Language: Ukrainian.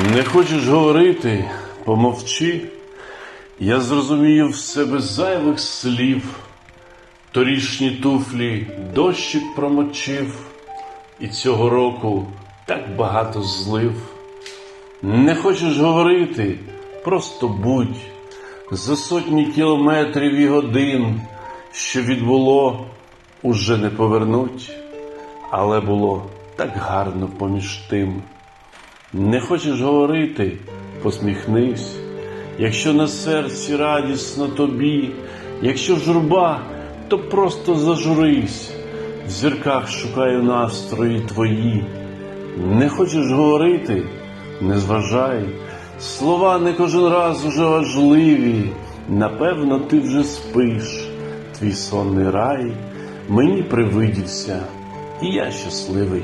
Не хочеш говорити, помовчи. Я зрозумію все без зайвих слів. Торішні туфлі дощик промочив, і цього року так багато злив. Не хочеш говорити, просто будь за сотні кілометрів і годин, що відбуло, уже не повернуть, але було так гарно поміж тим. Не хочеш говорити, посміхнись, якщо на серці радісно тобі, якщо журба, то просто зажурись, в зірках шукаю настрої твої. Не хочеш говорити, не зважай, слова не кожен раз уже важливі. Напевно, ти вже спиш, твій сонний рай мені привидівся, і я щасливий.